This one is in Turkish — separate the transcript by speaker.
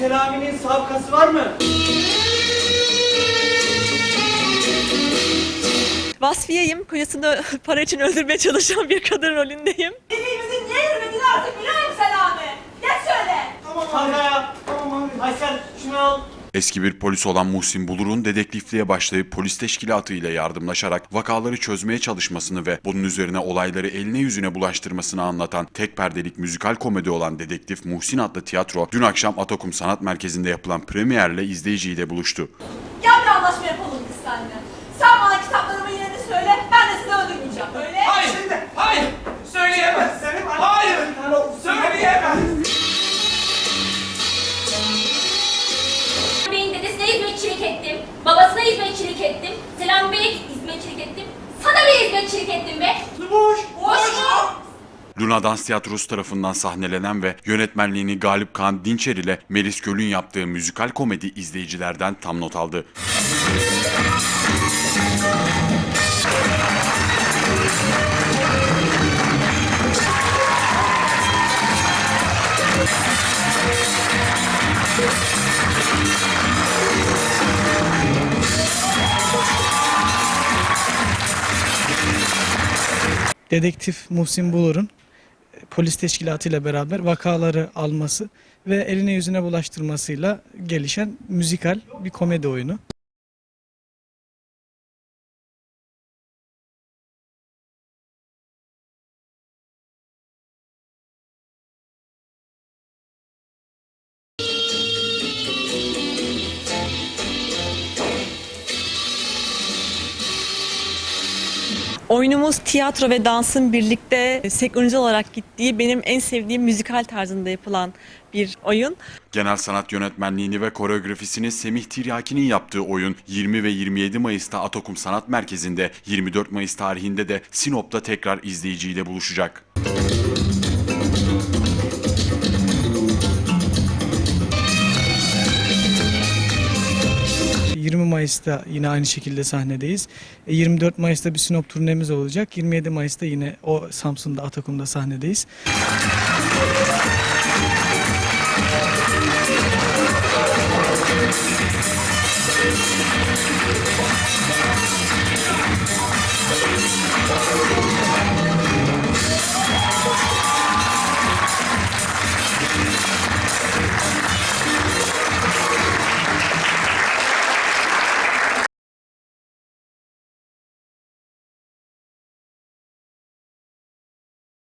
Speaker 1: Selami'nin sabıkası var mı?
Speaker 2: Vasfiye'yim. Kocasını para için öldürmeye çalışan bir kadın rolündeyim.
Speaker 3: Eski bir polis olan Muhsin Bulur'un dedektifliğe başlayıp polis teşkilatı ile yardımlaşarak vakaları çözmeye çalışmasını ve bunun üzerine olayları eline yüzüne bulaştırmasını anlatan tek perdelik müzikal komedi olan Dedektif Muhsin adlı tiyatro dün akşam Atakum Sanat Merkezi'nde yapılan premierle izleyiciyle buluştu.
Speaker 4: Gel bir anlaşma yapalım biz seninle. Sen bana kitaplarımın yerini söyle. Ben de sizi öldürmeyeceğim. Öyle.
Speaker 5: Hizmetçilik ettim. Selam Bey'e hizmetçilik ettim. Sana bir hizmetçilik ettim be.
Speaker 1: Boş.
Speaker 5: Boş mu?
Speaker 3: Luna Dans Tiyatrosu tarafından sahnelenen ve yönetmenliğini Galip Kaan Dinçer ile Melis Göl'ün yaptığı müzikal komedi izleyicilerden tam not aldı.
Speaker 6: Dedektif Muhsin Bulur'un e, polis teşkilatı ile beraber vakaları alması ve eline yüzüne bulaştırmasıyla gelişen müzikal bir komedi oyunu.
Speaker 2: Oyunumuz tiyatro ve dansın birlikte senkronize olarak gittiği benim en sevdiğim müzikal tarzında yapılan bir oyun.
Speaker 3: Genel sanat yönetmenliğini ve koreografisini Semih Tiryaki'nin yaptığı oyun 20 ve 27 Mayıs'ta Atakum Sanat Merkezi'nde, 24 Mayıs tarihinde de Sinop'ta tekrar izleyiciyle buluşacak.
Speaker 6: 20 Mayıs'ta yine aynı şekilde sahnedeyiz. E, 24 Mayıs'ta bir Sinop turnemiz olacak. 27 Mayıs'ta yine o Samsun'da Atakum'da sahnedeyiz.